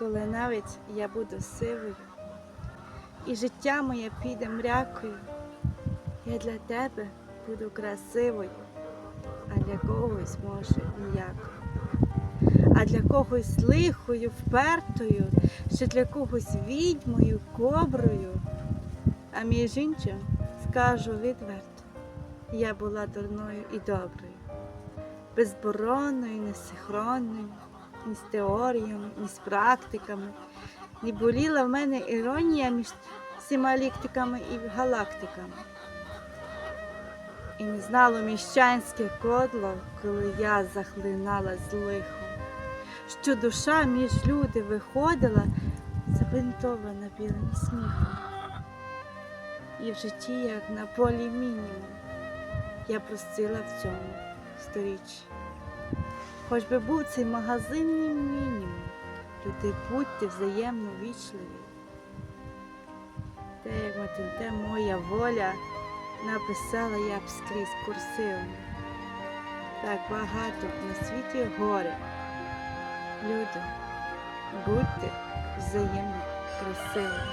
коли навіть я буду сивою, і життя моє піде мрякою, я для тебе буду красивою, а для когось може ніякою. А для когось лихою, впертою, ще для когось відьмою, коброю. А між іншим скажу відверто, я була дурною і доброю, безборонною, несинхронною, ні з теоріями, ні з практиками. Не боліла в мене іронія між всіма ліктиками і галактиками. І не знало міщанське кодло, коли я захлинала з лихом, що душа між люди виходила, забинтована білим сміхом. І в житті, як на полі мінімум, я простила в цьому сторіччі. Хоч би був цей магазинний мінімум, люди будьте взаємно вічливі. Те, як те моя воля, написала я б скрізь курсивом. Так багато на світі горя. Люди, будьте взаємно красивими.